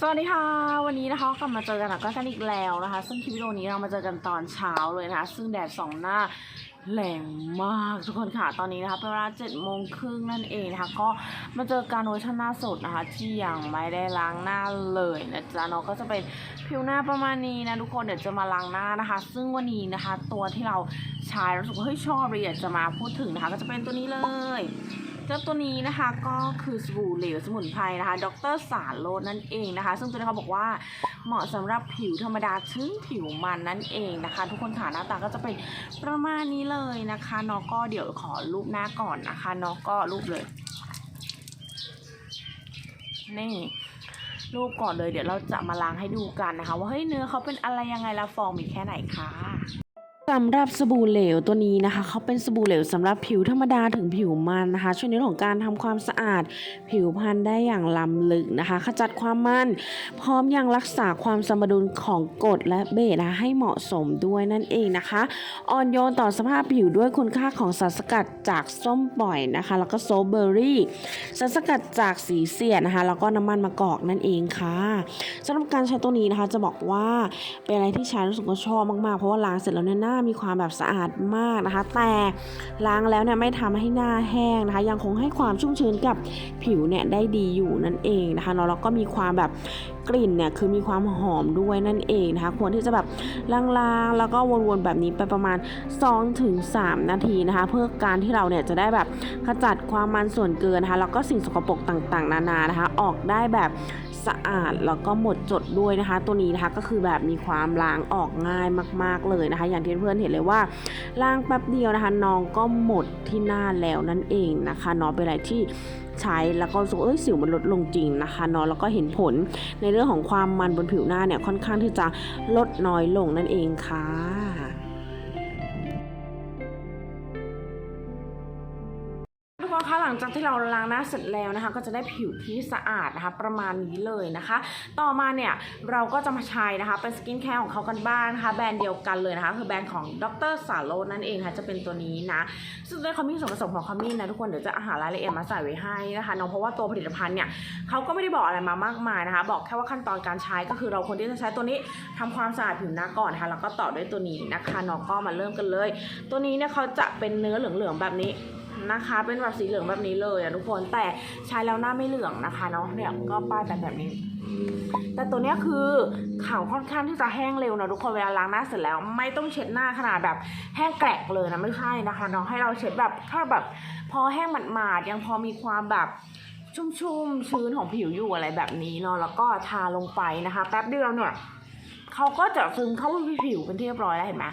สวัสดีค่ะ วันนี้นะคะกลับมาเจอกันกับก็กันอีกแล้วนะคะ ซึ่งคลิปวิดีโอนี้เรามาเจอกันตอนเช้าเลยนะคะ ซึ่งแดดสองหน้าแรงมากทุกคนค่ะตอนนี้นะคะเป็นเวลาเจ็ดโมงครึ่งนั่นเองนะคะก็มาเจอการเวอร์ชันหน้าสดนะคะ ที่ยังไม่ได้ล้างหน้าเลยนะจ๊ะเนาะก็จะเป็นผิวหน้าประมาณนี้นะทุกคนเดี๋ยวจะมาล้างหน้านะคะ ซึ่งวันนี้นะคะ ตัวที่เราใช้รู้สึกว่าเฮ้ยชอบเลยอยากจะมาพูดถึงนะคะ ก็จะเป็นตัวนี้เลย เจ้าตัวนี้นะคะก็คือสบู่เหลวสมุนไพรนะคะ ดรสารโลดนั่นเองนะคะ ซึ่งตัวนี้เขาบอกว่าเหมาะสำหรับผิวธรรมดาถึงผิวมันนั่นเองนะคะ ทุกคนค่ะหน้าตาก็จะเป็นประมาณนี้เลยนะคะน้องก็เดี๋ยวขอรูปหน้าก่อนนะคะน้องก็รูปเลย นี่รูปก่อนเลยเดี๋ยวเราจะมาล้างให้ดูกันนะคะ ว่าเฮ้ยเนื้อเขาเป็นอะไรยังไงละฟองมีแค่ไหนคะ สำหรับสบู่เหลวตัวนี้นะคะเขาเป็นสบู่เหลวสำหรับผิวธรรมดาถึงผิวมันนะคะ ช่วยในเรื่องของการทำความสะอาด ผิวพรรณได้อย่างล้ำลึกนะคะ ขจัดความมันพร้อมยังรักษาความสมดุลของกรดและเบสนะให้เหมาะสมด้วยนั่นเองนะคะ อ่อนโยนต่อสภาพผิวด้วยคุณค่าของสารสกัดจากส้มปล่อยนะคะ แล้วก็โซเบอร์รี่สารสกัดจากสีเสียดนะคะ แล้วก็น้ำมันมะกอกนั่นเองค่ะสำหรับการใช้ตัวนี้นะคะจะบอกว่าเป็นอะไรที่ใช้รู้สึกว่าชอบมากๆเพราะว่าล้างเสร็จแล้วเนี่ยหน้ามีความแบบสะอาดมากนะคะ แต่ล้างแล้วเนี่ยไม่ทำให้หน้าแห้งนะคะ ยังคงให้ความชุ่มชื้นกับผิวเนี่ยได้ดีอยู่นั่นเองนะคะเนาะแล้วก็มีความแบบ กลิ่นเนี่ยคือมีความหอมด้วยนั่นเองนะคะ ควรที่จะแบบล้างๆ แล้วก็วนๆแบบนี้ไปประมาณ 2-3 นาทีนะคะ เพื่อการที่เราเนี่ยจะได้แบบขจัดความมันส่วนเกินนะคะแล้วก็สิ่งสกปรกต่างๆ นานานะคะ ออกได้แบบสะอาดแล้วก็หมดจดด้วยนะคะ ตัวนี้นะคะก็คือแบบมีความล้างออกง่ายมาก ๆเลยนะคะ อย่างที่เพื่อนเห็นเลยว่าล้างแป๊บเดียวนะคะน้องก็หมดที่หน้าแล้วนั่นเองนะคะเนาะเป็นอะไรที่ ใช้แล้วก็รู้สึกว่าเอ้ยสิวมันลดลงจริงนะคะเนาะแล้วก็เห็นผลในเรื่องของความมันบนผิวหน้าเนี่ยค่อนข้างที่จะลดน้อยลงนั่นเองค่ะ คนคะหลังจากที่เราล้างหน้าเสร็จแล้วนะคะ ก็จะได้ผิวที่สะอาดนะคะ ประมาณนี้เลยนะคะ ต่อมาเนี่ยเราก็จะมาใช้นะคะ เป็นสกินแคร์ของเขากันบ้างนะคะ แบรนด์เดียวกันเลยนะคะ คือแบรนด์ของดรสาโรนั่นเองค่ะจะเป็นตัวนี้นะ ซึ่งด้วยขมิ้นส่วนผสมของขมิ้นนะทุกคนเดี๋ยวจะอาหารรายละเอียดมาใส่ไว้ให้นะคะน้องเพราะว่าตัวผลิตภัณฑ์เนี่ยเขาก็ไม่ได้บอกอะไรมามากมายนะคะ บอกแค่ว่าขั้นตอนการใช้ก็คือเราควรที่จะใช้ตัวนี้ทำความสะอาดผิวหน้าก่อนนะคะแล้วก็ต่อด้วยตัวนี้นะคะน้องก็มาเริ่มกันเลย ตัวนี้เนี่ยเขาจะเป็นเนื้อเหลืองๆแบบนี้ นะคะ เป็นแบบสีเหลืองแบบนี้เลยอะทุกคนแต่ใช้แล้วหน้าไม่เหลืองนะคะเนาะเนี่ยก็ป้ายแบบแบบนี้ แต่ตัวเนี้ยคือขาวค่อนข้างที่จะแห้งเร็วนะทุกคนเวลาล้างหน้าเสร็จแล้วไม่ต้องเช็ดหน้าขนาดแบบแห้งแกรกเลยนะไม่ใช่นะคะเนาะให้เราเช็ดแบบแค่แบบพอแห้งหมาดๆยังพอมีความแบบชุ่มๆชื้นของผิวอยู่อะไรแบบนี้เนาะแล้วก็ทาลงไปนะคะ แป๊บเดียวเนี่ยเขาก็จะซึมเข้าไปผิวเป็นที่เรียบร้อยแล้วเห็นไหม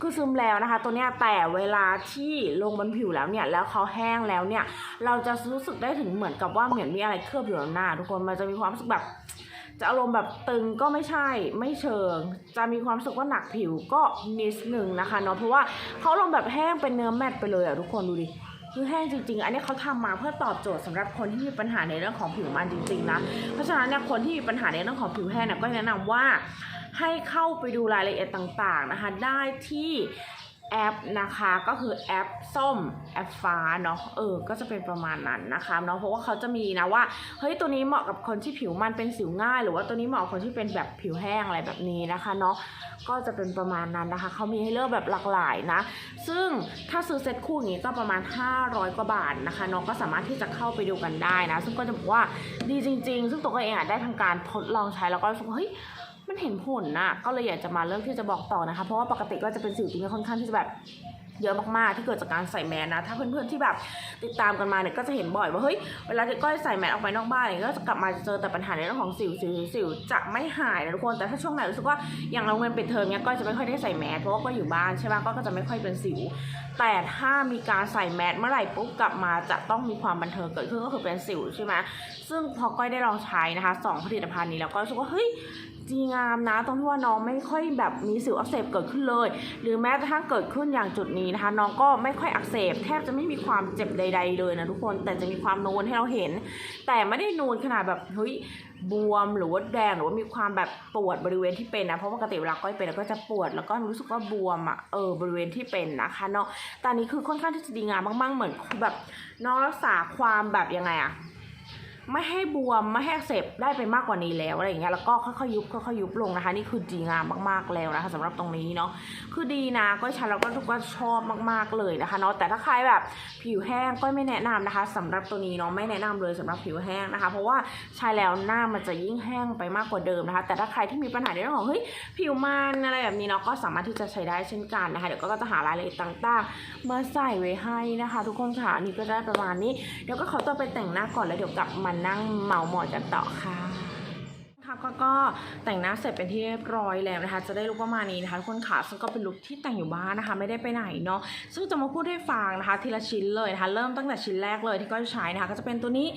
คือซึมแล้วนะคะ ตัวเนี้ยแต่เวลาที่ลงบนผิวแล้วเนี่ยแล้วเขาแห้งแล้วเนี่ย เราจะรู้สึกได้ถึงเหมือนกับว่าเหมือนมีอะไรเคลือบอยู่บนหน้า ทุกคนมันจะมีความรู้สึกแบบจะอารมณ์แบบตึงก็ไม่ใช่ไม่เชิง จะมีความรู้สึกว่าหนักผิวก็นิดหนึ่งนะคะเนาะเพราะว่าเขาลงแบบแห้งเป็นเนื้อแมตไปเลยอะทุกคนดูดิคือแห้งจริงๆ อันนี้เขาทำมาเพื่อตอบโจทย์สำหรับคนที่มีปัญหาในเรื่องของผิวมันจริงๆนะ เพราะฉะนั้นเนี่ยคนที่มีปัญหาในเรื่องของผิวแห้งเนี่ยก็แนะนำว่า ให้เข้าไปดูรายละเอียดต่างๆนะคะ ได้ที่แอปนะคะก็คือแอปส้มแอปฟ้าเนาะเออ ก็จะเป็นประมาณนั้นนะคะเนาะเพราะว่าเขาจะมีนะว่าเฮ้ยตัวนี้เหมาะกับคนที่ผิวมันเป็นสิวง่าย หรือว่าตัวนี้เหมาะกับคนที่เป็นแบบผิวแห้งอะไรแบบนี้นะคะเนาะก็จะเป็นประมาณนั้นนะคะเขามีให้เลือกแบบหลากหลายนะ ซึ่งถ้าซื้อเซ็ตคู่อย่างนี้ก็ประมาณ 500 กว่าบาทนะคะน้องก็สามารถที่จะเข้าไปดูกันได้นะ ซึ่งก็จะบอกว่าดีจริง ๆ ซึ่งตัวเองอะได้ทำการทดลองใช้แล้วก็รู้สึกเฮ้ย มันเห็นผลนะก็เลยอยากจะมาเรื่องที่จะบอกต่อนะคะ เพราะว่าปกติก็จะเป็นสิวจริงๆค่อนข้างที่จะแบบเยอะมากๆที่เกิดจากการใส่แมสนะ ถ้าเพื่อนๆที่แบบติดตามกันมาเนี่ยก็จะเห็นบ่อยว่าเฮ้ยเวลาที่ก้อยใส่แมสออกไปนอกบ้านเนี่ยก็จะกลับมาเจอแต่ปัญหาในเรื่องของสิวสิวสิวจะไม่หายนะทุกคนแต่ถ้าช่วงไหนรู้สึกว่าอย่างเราเงินปิดเทอมเนี่ยก้อยจะไม่ค่อยได้ใส่แมสเพราะว่าก็อยู่บ้านใช่ไหมก็จะไม่ค่อยเป็นสิว แต่ถ้ามีการใส่แมสเมื่อไหร่ปุ๊บกลับมาจะต้องมีความบันเทิงเกิดขึ้นก็คือเป็นสิวใช่ไหมซึ่งพอก้อยได้ลองใช้นะคะสองผลิตภัณฑ์นี้แล้วก็รู้สึกว่าเฮ้ย ดีงามนะตรงที่ว่าน้องไม่ค่อยแบบมีสิวอักเสบเกิดขึ้นเลย หรือแม้กระทั่งเกิดขึ้นอย่างจุดนี้นะคะ น้องก็ไม่ค่อยอักเสบ แทบจะไม่มีความเจ็บใด ๆ เลยนะทุกคนแต่จะมีความนูนให้เราเห็น แต่ไม่ได้นูนขนาดแบบเฮ้ยบวมหรือว่าแดงหรือว่ามีความแบบปวดบริเวณที่เป็นนะเพราะปกติเวลาก้อยเป็นก็จะปวดแล้วก็รู้สึกว่าบวมอะเออบริเวณที่เป็นนะคะเนาะตอนนี้คือค่อนข้างที่จะดีงามมากๆเหมือนแบบน้องรักษาความแบบยังไงอะ ไม่ให้บวมไม่ให้อักเสบได้ไปมากกว่านี้แล้วอะไรอย่างเงี้ยแล้วก็ค่อยๆยุบค่อยๆยุบลงนะคะ นี่คือดีงามมากๆแล้วนะคะสำหรับตรงนี้เนาะคือดีนะก็ใช้แล้วก็ทุกคนชอบมากๆเลยนะคะเนาะแต่ถ้าใครแบบผิวแห้งก็ไม่แนะนำนะคะสำหรับตัวนี้เนาะไม่แนะนำเลยสำหรับผิวแห้งนะคะ เพราะว่าใช้แล้วหน้ามันจะยิ่งแห้งไปมากกว่าเดิมนะคะ แต่ถ้าใครที่มีปัญหาในเรื่องของเฮ้ยผิวมันอะไรแบบนี้เนาะก็สามารถที่จะใช้ได้เช่นกันนะคะเดี๋ยวก็จะหารายละเอียดต่างๆ มาใส่ไว้ให้นะคะ ทุกคนค่ะนี่ก็ได้ประมาณนี้เดี๋ยวก็ขอตัวไปแต่งหน้าก่อนแล้วเดี๋ยวกลับมานั่งเมาหมอกันต่อค่ะ ค่ะก็ก็แต่งหน้าเสร็จเป็นที่เรียบร้อยแล้วนะคะ จะได้ลุกประมาณนี้นะคะทุกคนค่ะซึ่งก็เป็นลุคที่แต่งอยู่บ้านนะคะ ไม่ได้ไปไหนเนาะซึ่งจะมาพูดให้ฟังนะคะ ทีละชิ้นเลยนะคะ เริ่มตั้งแต่ชิ้นแรกเลยที่ก็จะใช้นะคะ ก็จะเป็นตัวนี้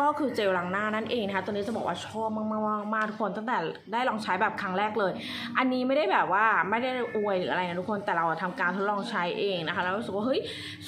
ก็คือเจลล้างหน้านั่นเองนะคะ ตัวนี้จะบอกว่าชอบมากๆๆๆทุกคนตั้งแต่ได้ลองใช้แบบครั้งแรกเลย อันนี้ไม่ได้แบบว่าไม่ได้อวยหรืออะไรนะทุกคนแต่เราทำการทดลองใช้เองนะคะแล้วรู้สึกว่าเฮ้ย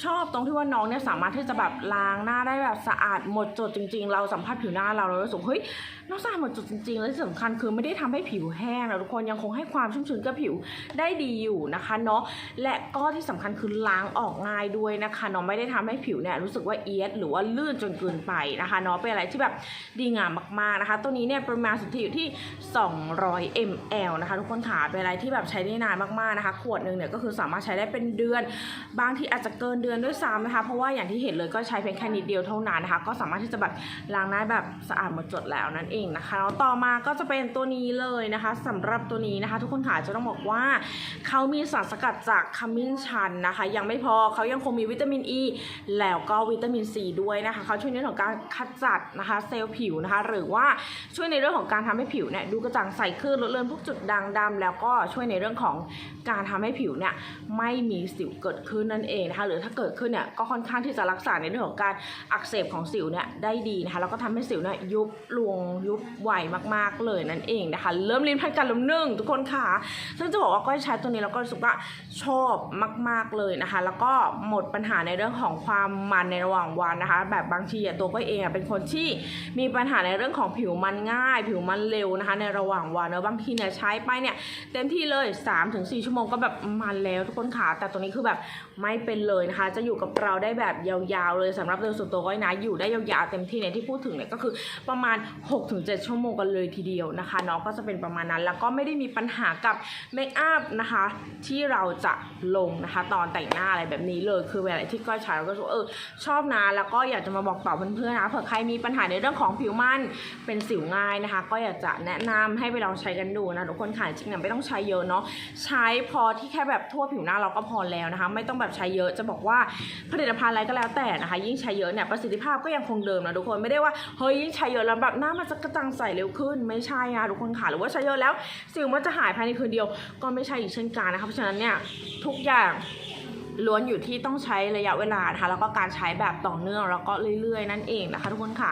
ชอบตรงที่ว่าน้องเนี่ยสามารถที่จะแบบล้างหน้าได้แบบสะอาดหมดจดจริง ๆ เราสัมผัสผิวหน้าเราเรารู้สึกเฮ้ยน้องสะอาดหมดจดจริงและที่สำคัญคือไม่ได้ทำให้ผิวแห้งนะทุกคนยังคงให้ความชุ่มชื้นกับผิวได้ดีอยู่นะคะเนาะและก็ที่สำคัญคือล้างออกง่ายด้วยนะคะเนาะไม่ได้ทำให้ผิวเนี่ยรู้สึกว่าเอียดหรือว่าลื่นจนเกินไปนะคะเนาะเป็นอะไรที่แบบดีงามมากๆนะคะ ตัวนี้เนี่ยปริมาณสุทธิอยู่ที่ 200 ml นะคะ ทุกคนค่ะเป็นอะไรที่แบบใช้ได้นานมากๆนะคะขวดหนึ่งเนี่ยก็คือสามารถใช้ได้เป็นเดือน บางที่อาจจะเกินเดือนด้วยซ้ำนะคะ เพราะว่าอย่างที่เห็นเลยก็ใช้เพียงแค่นิดเดียวเท่านั้นนะคะ ก็สามารถที่จะแบบล้างหน้แบบสะอาดหมดจดแล้วนั่นเองนะคะแล้วต่อมาก็จะเป็นตัวนี้เลยนะคะสำหรับตัวนี้นะคะ ทุกคนค่ะจะต้องบอกว่าเขามีสารสกัดจากขมิ้นชันนะคะ ยังไม่พอเขายังคงมีวิตามินอ e, ีแล้วก็วิตามินซีด้วยนะคะเขาช่วยในเรื่องของการขจัดนะคะ เซลล์ผิวนะคะ หรือว่าช่วยในเรื่องของการทำให้ผิวเนี่ยดูกระจ่างใสขึ้นลดเลือนพวกจุดด่างดำแล้วก็ช่วยในเรื่องของการทำให้ผิวเนี่ยไม่มีสิวเกิดขึ้นนั่นเองนะคะ หรือถ้าเกิดขึ้นเนี่ยก็ค่อนข้างที่จะรักษาในเรื่องของการอักเสบของสิวเนี่ยได้ดีนะคะแล้วก็ทำให้สิวเนี่ยยุบลวงยุบไวมากๆากเลยนั่นเองนะคะ เริ่มลิ้นพันกันลมหนึ่งทุกคนค่ะ ซึ่งจะบอกว่าก็ใช้ตัวนี้แล้วก็รู้สึกว่าชอบมาก ๆเลยนะคะ แล้วก็หมดปัญหาในเรื่องของความมันในระหว่างวันนะคะ แบบบางทีตัวก็เองเป็นคนที่มีปัญหาในเรื่องของผิวมันง่าย ผิวมันเร็วนะคะ ในระหว่างวันเนอะบางทีเนี่ยใช้ไปเนี่ยเต็มที่เลย 3-4 ชั่วโมงก็แบบมันแล้วทุกคนค่ะ แต่ตัวนี้คือแบบไม่เป็นเลยนะคะ จะอยู่กับเราได้แบบยาวๆเลยสำหรับโดยส่วนตัวก็นะอยู่ได้ยาวๆเต็มที่เนี่ยที่พูดถึงเนี่ยก็คือประมาณ 6-7 ชั่วโมงกันเลยทีเดียวนะคะเนาะก็จะเป็นประมาณนั้นแล้วก็ไม่ได้มีปัญหากับเมคอัพนะคะที่เราจะลงนะคะตอนแต่งหน้าอะไรแบบนี้เลยคือเวลาที่ก้อยใช้เราก็เออชอบนะแล้วก็อยากจะมาบอกต่อเพื่อนๆนะเผื่อใครมีปัญหาในเรื่องของผิวมันเป็นสิวง่ายนะคะ ก็อยากจะแนะนำให้ไปลองใช้กันดูนะทุกคนค่ะจริงๆไม่ต้องใช้เยอะเนาะใช้พอที่แค่แบบทั่วผิวหน้าเราก็พอแล้วนะคะ ไม่ต้องแบบใช้เยอะจะบอกว่าผลิตภัณฑ์อะไรก็แล้วแต่นะคะ ยิ่งใช้เยอะเนี่ยประสิทธิภาพก็ยังคงเดิมนะทุกคนไม่ได้ว่าเฮ้ยยิ่งใช้เยอะแล้วแบบหน้ามันจะกระจ่างใสเร็วขึ้นไม่ใช่นะทุกคนค่ะหรือว่าใช้เยอะแล้วสิวมันจะหายภายในคืนเดียว ก็ไม่ใช่อีกเช่นกันนะคะเพราะฉะนั้นเนี่ยทุกอย่างล้วนอยู่ที่ต้องใช้ระยะเวลานะคะแล้วก็การใช้แบบต่อเนื่องแล้วก็เรื่อยๆ นั่นเองนะคะทุกคนค่ะ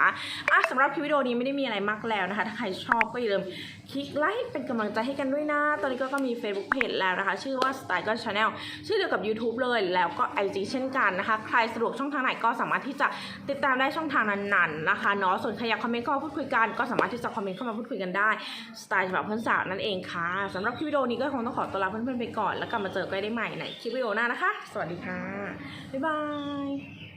อะสำหรับคลิปวิดีโอนี้ไม่ได้มีอะไรมากแล้วนะคะ ถ้าใครชอบก็อย่าลืม คลิกไลค์เป็นกำลังใจให้กันด้วยนะ ตอนนี้ก็ก็มี Facebook Page แล้วนะคะ ชื่อว่า Style ก็ Channel ชื่อเดียวกับ YouTube เลยแล้วก็ IG เช่นกันนะคะ ใครสะดวกช่องทางไหนก็สามารถที่จะติดตามได้ช่องทางนั้นๆนะคะเนาะส่วนใครอยากคอมเมนต์ก็พูดคุยกันก็สามารถที่จะคอมเมนต์เข้ามาพูดคุยกันได้สไตล์ฉบับเพื่อนสาวนั่นเองค่ะสำหรับคลิปวิดีโอนี้ก็คงต้องขอตัวลาเพื่อนๆไปก่อน แล้วกลับมาเจอกันได้ใหม่ในคลิปวิดีโอหน้านะคะ สวัสดีค่ะบ๊ายบาย